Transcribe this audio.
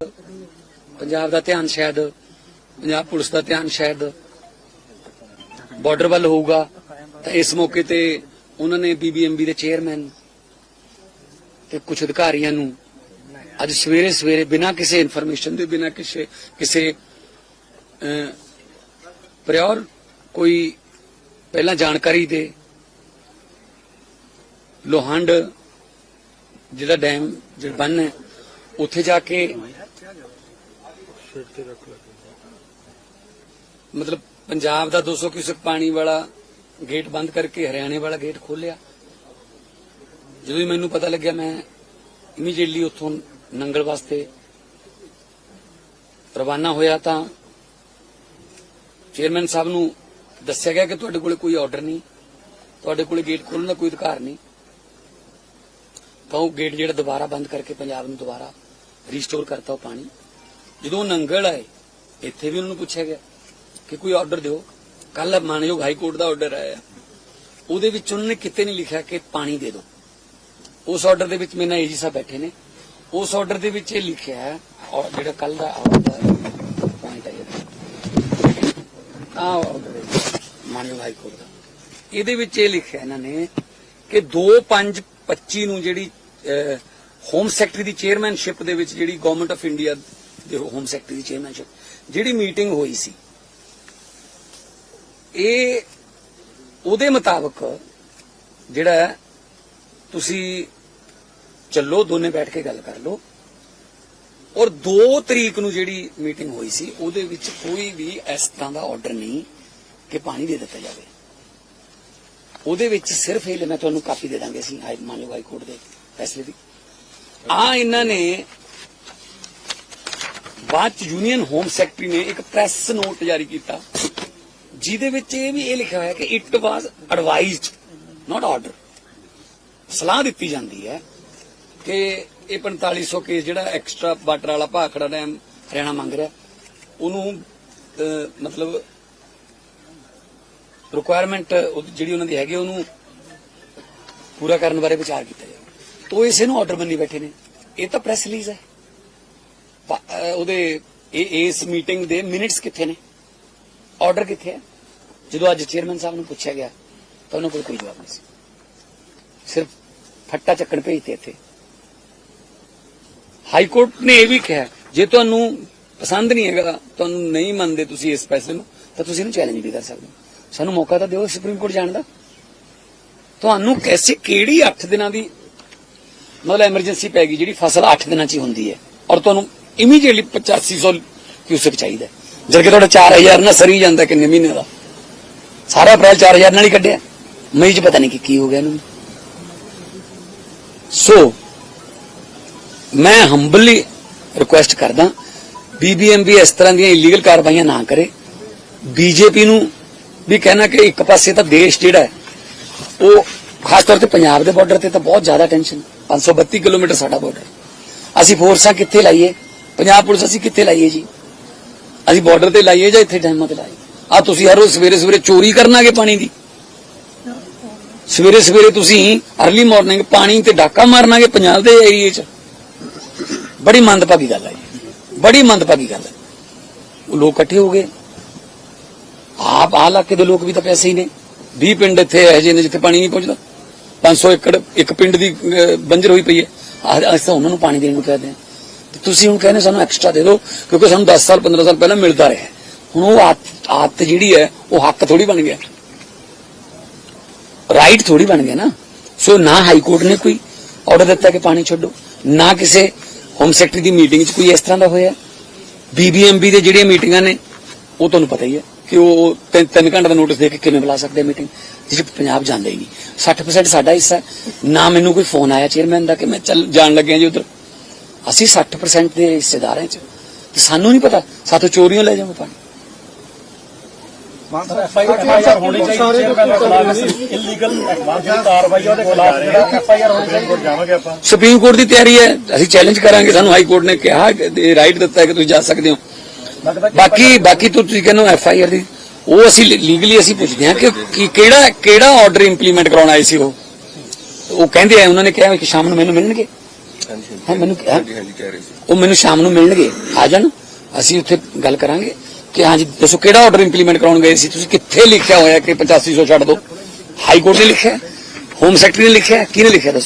ਪੰਜਾਬ ਦਾ ਧਿਆਨ ਸ਼ਾਇਦ, ਪੰਜਾਬ ਪੁਲਿਸ ਦਾ ਧਿਆਨ ਸ਼ਾਇਦ ਬਾਰਡਰ ਵੱਲ ਹੋਊਗਾ, ਤਾਂ ਇਸ ਮੌਕੇ ਤੇ ਉਹਨਾਂ ਨੇ ਬੀਬੀਐਮਬੀ ਦੇ ਚੇਅਰਮੈਨ ਤੇ ਕੁਝ ਅਧਿਕਾਰੀਆਂ ਨੂੰ ਅੱਜ ਸਵੇਰੇ ਸਵੇਰੇ ਬਿਨਾਂ ਕਿਸੇ ਇਨਫੋਰਮੇਸ਼ਨ ਦੇ, ਬਿਨਾਂ ਕਿਸੇ ਕਿਸੇ ਪ੍ਰਿਓਰ ਕੋਈ ਪਹਿਲਾਂ ਜਾਣਕਾਰੀ ਦੇ ਲੋਹੰਡ ਜਿਹੜਾ ਡੈਮ ਜਿਹੜਾ ਬੰਨ ਹੈ ਉੱਥੇ ਜਾ ਕੇ ਮਤਲਬ ਪੰਜਾਬ ਦਾ 200 ਕਿਊਸਕ ਪਾਣੀ ਵਾਲਾ ਗੇਟ ਬੰਦ ਕਰਕੇ ਹਰਿਆਣੇ ਵਾਲਾ ਗੇਟ ਖੋਲਿਆ ਜਦੋਂ ਹੀ ਮੈਨੂੰ ਪਤਾ ਲੱਗਿਆ ਮੈਂ ਇਮੀਡੀਏਟਲੀ ਉੱਥੋਂ ਨੰਗਲ ਵਾਸਤੇ ਰਵਾਨਾ ਹੋਇਆ ਤਾਂ ਚੇਅਰਮੈਨ ਸਾਹਿਬ ਨੂੰ ਦੱਸਿਆ ਗਿਆ ਕਿ ਤੁਹਾਡੇ ਕੋਲ ਕੋਈ ਆਰਡਰ ਨਹੀਂ, ਤੁਹਾਡੇ ਕੋਲ ਗੇਟ ਖੋਲਣ ਦਾ ਕੋਈ ਅਧਿਕਾਰ ਨਹੀਂ। ਤਾਂ ਉਹ ਗੇਟ ਜਿਹੜਾ ਦੁਬਾਰਾ ਬੰਦ ਕਰਕੇ ਪੰਜਾਬ ਨੂੰ ਦੁਬਾਰਾ ਰੀਸਟੋਰ ਕਰਤਾ ਉਹ ਪਾਣੀ। ਜਦੋਂ ਨੰਗਲ ਆਏ, ਇੱਥੇ ਵੀ ਉਹਨਾਂ ਨੂੰ ਪੁੱਛਿਆ ਗਿਆ ਕਿ ਕੋਈ ਆਰਡਰ ਦਿਓ। ਕੱਲ ਮਾਨਯੋਗ ਹਾਈ ਕੋਰਟ ਦਾ ਆਰਡਰ ਆਇਆ। ਉਹਦੇ ਵਿੱਚ ਉਹਨਾਂ ਨੇ ਕਿਤੇ ਨਹੀਂ ਲਿਖਿਆ ਕਿ ਪਾਣੀ ਦੇ ਦਿਓ। ਉਸ ਆਰਡਰ ਦੇ ਵਿੱਚ ਮੇਰੇ ਏਜੀ ਸਾਹਿਬ ਬੈਠੇ ਨੇ। ਉਸ ਆਰਡਰ ਦੇ ਵਿੱਚ ਇਹ ਲਿਖਿਆ ਹੈ, ਔਰ ਜਿਹੜਾ ਕੱਲ ਦਾ ਪੁਆਇੰਟ ਹੈ ਆ ਆਰਡਰ ਮਾਨਯੋਗ ਹਾਈ ਕੋਰਟ ਦਾ। ਇਹਦੇ ਵਿੱਚ ਇਹ ਲਿਖਿਆ ਇਹਨਾਂ ਨੇ ਕਿ 2525 ਨੂੰ ਜਿਹੜੀ ਹੋਮ ਸੈਕਟਰੀ ਦੀ ਚੇਅਰਮੈਨਸ਼ਿਪ ਦੇ ਵਿੱਚ ਜਿਹੜੀ ਗਵਰਨਮੈਂਟ ਆਫ ਇੰਡੀਆ ਦੇ ਹੋਮ ਸੈਕਟਰੀ ਦੀ ਚੇਅਰਮੈਨਸ਼ਿਪ ਜਿਹੜੀ ਮੀਟਿੰਗ ਹੋਈ ਸੀ, ਇਹ ਉਹਦੇ ਮੁਤਾਬਕ ਜਿਹੜਾ ਤੁਸੀਂ ਚੱਲੋ, ਦੋਨੇ ਬੈਠ ਕੇ ਗੱਲ ਕਰ ਲਓ। ਔਰ 2 ਤਰੀਕ ਨੂੰ ਜਿਹੜੀ ਮੀਟਿੰਗ ਹੋਈ ਸੀ, ਉਹਦੇ ਵਿੱਚ ਕੋਈ ਵੀ ਇਸ ਤਰ੍ਹਾਂ ਦਾ ਆਰਡਰ ਨਹੀਂ ਕਿ ਪਾਣੀ ਦੇ ਦਿੱਤਾ ਜਾਵੇ। ਉਹਦੇ ਵਿੱਚ ਸਿਰਫ ਇਹ ਮੈਂ ਤੁਹਾਨੂੰ ਕਾਪੀ ਦੇ ਦਾਂਗੇ ਅਸੀਂ, ਹਾਈ ਮਾਨਯੋਗ ਹਾਈ ਕੋਰਟ ਦੇ ਫੈਸਲੇ ਦੀ। ਆ ਇਹਨਾਂ ਨੇ ਬਾਅਦ ਚ ਯੂਨੀਅਨ ਹੋਮ ਸੈਕਟਰੀ ਨੇ ਇੱਕ ਪ੍ਰੈਸ ਨੋਟ ਜਾਰੀ ਕੀਤਾ, ਜਿਹਦੇ ਵਿੱਚ ਇਹ ਵੀ ਇਹ ਲਿਖਿਆ ਹੋਇਆ ਕਿ it was advised not order ਸਲਾਹ ਦਿੱਤੀ ਜਾਂਦੀ ਹੈ ਕਿ ਇਹ 4500 ਕੇਸ ਜਿਹੜਾ ਐਕਸਟਰਾ ਵਾਟਰ ਵਾਲਾ ਭਾਖੜਾ ਡੈਮ ਹਰਿਆਣਾ ਮੰਗ ਰਿਹਾ, ਉਹਨੂੰ ਮਤਲਬ ਰਿਕੁਆਇਰਮੈਂਟ ਜਿਹੜੀ ਉਹਨਾਂ ਦੀ ਹੈਗੀ ਉਹਨੂੰ ਪੂਰਾ ਕਰਨ ਬਾਰੇ ਵਿਚਾਰ ਕੀਤਾ ਜਾਵੇ। ਤੋ ਇਸੇ ਨੂੰ ਆਰਡਰ ਮੰਨੀ ਬੈਠੇ ਨੇ। ਇਹ ਤਾਂ ਪ੍ਰੈਸ ਰਿਲੀਜ਼ ਹੈ। ਉਹਦੇ ਇਸ ਮੀਟਿੰਗ ਦੇ ਮਿੰਟਸ ਕਿੱਥੇ ਨੇ? ਆਰਡਰ ਕਿੱਥੇ ਹੈ? ਜਦੋਂ ਅੱਜ ਚੇਅਰਮੈਨ ਸਾਹਿਬ ਨੂੰ ਪੁੱਛਿਆ ਗਿਆ, ਤਾਂ ਉਹਨਾਂ ਕੋਲ ਕੋਈ ਜਵਾਬ ਨਹੀਂ ਸੀ। ਸਿਰਫ ਫੱਟਾ ਚੱਕਣ ਭੇਜਤੇ ਇੱਥੇ। ਹਾਈ ਕੋਰਟ ਨੇ ਇਹ ਵੀ ਕਿਹਾ, ਜੇ ਤੁਹਾਨੂੰ ਪਸੰਦ ਨਹੀਂ ਹੈਗਾ, ਤੁਹਾਨੂੰ ਨਹੀਂ ਮੰਨਦੇ ਤੁਸੀਂ ਇਸ ਫੈਸਲੇ ਨੂੰ, ਤਾਂ ਤੁਸੀਂ ਇਹਨੂੰ ਚੈਲੰਜ ਵੀ ਕਰ ਸਕਦੇ ਸਾਨੂੰ ਮੌਕਾ ਤਾਂ ਦਿਓ ਸੁਪਰੀਮ ਕੋਰਟ ਜਾਣ ਦਾ। ਤੁਹਾਨੂੰ ਕੈਸੇ ਕਿਹੜੀ 8 ਦਿਨਾਂ ਦੀ ਮਤਲਬ ਐਮਰਜੈਂਸੀ ਪੈ ਗਈ ਜਿਹੜੀ ਫਸਲ 8 ਦਿਨਾਂ 'ਚ ਹੀ ਹੁੰਦੀ ਹੈ। ਔਰ ਤੁਹਾਨੂੰ ਇਮੀਡੀਏਟਲੀ 8500 ਕਿਊਸਕ ਚਾਹੀਦਾ ਹੈ। ਜਦ ਕਿ ਤੁਹਾਡਾ 4000 ਨਾਲ ਸਰੀ ਜਾਂਦਾ ਕਿੰਨੇ ਮਹੀਨੇ ਦਾ। ਸਾਰਾ ਅਪ੍ਰੈਲ 4000 ਨਾਲ ਹੀ ਕੱਢਿਆ। ਮਈ 'ਚ ਪਤਾ ਨਹੀਂ ਕਿ ਕੀ ਹੋ ਗਿਆ ਇਹਨੂੰ। ਸੋ ਮੈਂ ਹੰਬਲੀ ਰਿਕੁਐਸਟ ਕਰਦਾ ਬੀਬੀਐਮਬੀ ਇਸ ਤਰ੍ਹਾਂ ਦੀਆਂ ਇਲੀਗਲ ਕਾਰਵਾਈਆਂ ਨਾ ਕਰੇ। ਬੀਜੇਪੀ ਨੂੰ ਵੀ ਕਹਿਣਾ ਕਿ ਇੱਕ ਪਾਸੇ ਤਾਂ ਦੇਸ਼ ਜਿਹੜਾ ਹੈ, ਉਹ ਖਾਸ ਤੌਰ ਤੇ ਪੰਜਾਬ ਦੇ ਬਾਰਡਰ ਤੇ ਤਾਂ ਬਹੁਤ ਜ਼ਿਆਦਾ ਟੈਨਸ਼ਨ 532 ਕਿਲੋਮੀਟਰ ਸਾਡਾ ਬਾਰਡਰ ਅਸੀਂ ਫੋਰਸਾਂ ਕਿੱਥੇ ਲਾਈਏ? ਪੰਜਾਬ ਪੁਲਿਸ ਅਸੀਂ ਕਿੱਥੇ ਲਾਈਏ ਜੀ? ਅਸੀਂ ਬਾਰਡਰ ਤੇ ਲਾਈਏ ਜਾਂ ਇੱਥੇ ਡੈਮਾਂ ਤੇ ਲਾਈਏ? ਆ ਤੁਸੀਂ ਹਰ ਰੋਜ਼ ਸਵੇਰੇ ਸਵੇਰੇ ਚੋਰੀ ਕਰਨਾਗੇ ਪਾਣੀ ਦੀ। ਸਵੇਰੇ ਸਵੇਰੇ ਤੁਸੀਂ ਅਰਲੀ ਮਾਰਨਿੰਗ ਪਾਣੀ ਤੇ ਡਾਕਾ ਮਾਰਨਾਗੇ ਪੰਜਾਬ ਦੇ ਏਰੀਏ 'ਚ। ਬੜੀ ਮੰਦਭਾਗੀ ਗੱਲ ਹੈ ਜੀ। ਬੜੀ ਮੰਦਭਾਗੀ ਗੱਲ ਹੈ। ਉਹ ਲੋਕ ਇਕੱਠੇ ਹੋ ਗਏ। ਆਪ ਆਹ ਇਲਾਕੇ ਦੇ ਲੋਕ ਵੀ ਤਾਂ ਪੈਸੇ ਹੀ ਨੇ। 20 ਪਿੰਡ ਇੱਥੇ ਇਹੋ ਜਿਹੇ ਨੇ ਜਿੱਥੇ ਪਾਣੀ ਨਹੀਂ ਪਹੁੰਚਦਾ। 500 ਏਕੜ, ਇੱਕ ਪਿੰਡ ਦੀ ਬੰਜਰ ਹੋਈ ਪਈ ਹੈ। ਆਹ- ਅਸੀਂ ਤਾਂ ਉਹਨਾਂ ਨੂੰ ਪਾਣੀ ਦੇਣ ਨੂੰ ਕਹਦੇ ਹਾਂ। ਤੇ ਤੁਸੀਂ ਹੁਣ ਕਹਿੰਦੇ ਸਾਨੂੰ ਐਕਸਟਰਾ ਦੇ ਦਿਓ, ਕਿਉਂਕਿ ਸਾਨੂੰ 10 ਸਾਲ 15 ਸਾਲ ਪਹਿਲਾਂ ਮਿਲਦਾ ਰਿਹਾ। ਹੁਣ ਉਹ ਆਦਤ ਆਦਤ ਜਿਹੜੀ ਹੈ, ਉਹ ਹੱਕ ਥੋੜੀ ਬਣ ਗਿਆ। ਰਾਈਟ ਥੋੜੀ ਬਣ ਗਿਆ ਨਾ। ਸੋ ਨਾ ਹਾਈ ਕੋਰਟ ਨੇ ਕੋਈ ਆਰਡਰ ਦਿੱਤਾ ਕਿ ਪਾਣੀ ਛੱਡੋ। ਨਾ ਕਿਸੇ ਹੋਮ ਸੈਕਟਰੀ ਦੀ ਮੀਟਿੰਗ 'ਚ ਕੋਈ ਇਸ ਤਰ੍ਹਾਂ ਦਾ ਹੋਇਆ। ਬੀਬੀਐਮਬੀ ਦੇ ਜਿਹੜੀਆਂ ਮੀਟਿੰਗਾਂ ਨੇ, ਉਹ ਤੁਹਾਨੂੰ ਪਤਾ ਹੀ ਹੈ। ਕਿ ਉਹ ਤਿੰਨ ਤਿੰਨ ਘੰਟੇ ਦਾ ਨੋਟਿਸ ਦੇ ਕੇ ਕਿਵੇਂ ਬੁਲਾ ਸਕਦੇ ਮੀਟਿੰਗ ਜਿਸ ਪੰਜਾਬ ਜਾਂਦਾ ਹੀ ਨਹੀਂ। 60% ਸਾਡਾ ਹਿੱਸਾ। ਨਾ ਮੈਨੂੰ ਕੋਈ ਫੋਨ ਆਇਆ ਚੇਅਰਮੈਨ ਦਾ ਕਿ ਮੈਂ ਚੱਲ ਜਾਣ ਲੱਗਿਆ ਜੀ ਉਧਰ। ਅਸੀਂ 60% ਦੇ ਹਿੱਸੇਦਾਰ 'ਚ ਤੇ ਸਾਨੂੰ ਨਹੀਂ ਪਤਾ। ਸਾਥੋਂ ਚੋਰੀਆਂ ਲੈ ਜਾਵਾਂ ਪਾਣੀ ਸੁਪਰੀਮ ਕੋਰਟ ਦੀ ਤਿਆਰੀ ਹੈ। ਅਸੀਂ ਚੈਲੰਜ ਕਰਾਂਗੇ। ਸਾਨੂੰ ਹਾਈ ਕੋਰਟ ਨੇ ਕਿਹਾ ਕਿ ਰਾਈਟ ਦਿੱਤਾ ਹੈ ਕਿ ਤੁਸੀਂ ਜਾ ਸਕਦੇ ਹੋ। ਬਾਕੀ ਬਾਕੀ ਤੋਂ ਤੁਸੀਂ ਕਹਿੰਦੇ ਐਫ ਆਈ ਆਰ ਦੀ। ਉਹ ਅਸੀਂ ਲੀਗਲੀ ਅਸੀਂ ਪੁੱਛਦੇ ਹਾਂ ਕਿ ਕਿ ਕਿਹੜਾ ਕਿਹੜਾ ਆਰਡਰ ਇੰਪਲੀਮੈਂਟ ਕਰਾਉਣਾ ਆਏ ਸੀ ਉਹ? ਉਹ ਕਹਿੰਦੇ ਆ ਉਹਨਾਂ ਨੇ ਕਿਹਾ ਕਿ ਸ਼ਾਮ ਨੂੰ ਮੈਨੂੰ ਮਿਲਣਗੇ। ਹਾਂ ਮੈਨੂੰ ਕਿਹਾ ਹਾਂਜੀ ਹਾਂਜੀ ਕਹਿ ਰਹੇ ਸੀ। ਉਹ ਮੈਨੂੰ ਸ਼ਾਮ ਨੂੰ ਮਿਲਣਗੇ। ਆ ਜਾਣ। ਅਸੀਂ ਉੱਥੇ ਗੱਲ ਕਰਾਂਗੇ ਕਿ ਹਾਂਜੀ ਦੱਸੋ ਕਿਹੜਾ ਆਰਡਰ ਇੰਪਲੀਮੈਂਟ ਕਰਾਉਣ ਗਏ ਸੀ? ਤੁਸੀਂ ਕਿੱਥੇ ਲਿਖਿਆ ਹੋਇਆ ਕਿ 8500 ਛੱਡ ਦਿਓ? ਹਾਈ ਕੋਰਟ ਨੇ ਲਿਖਿਆ। ਹੋਮ ਸੈਕਟਰੀ ਨੇ ਲਿਖਿਆ। ਕਿਹਨੇ ਲਿਖਿਆ ਦੱਸੋ?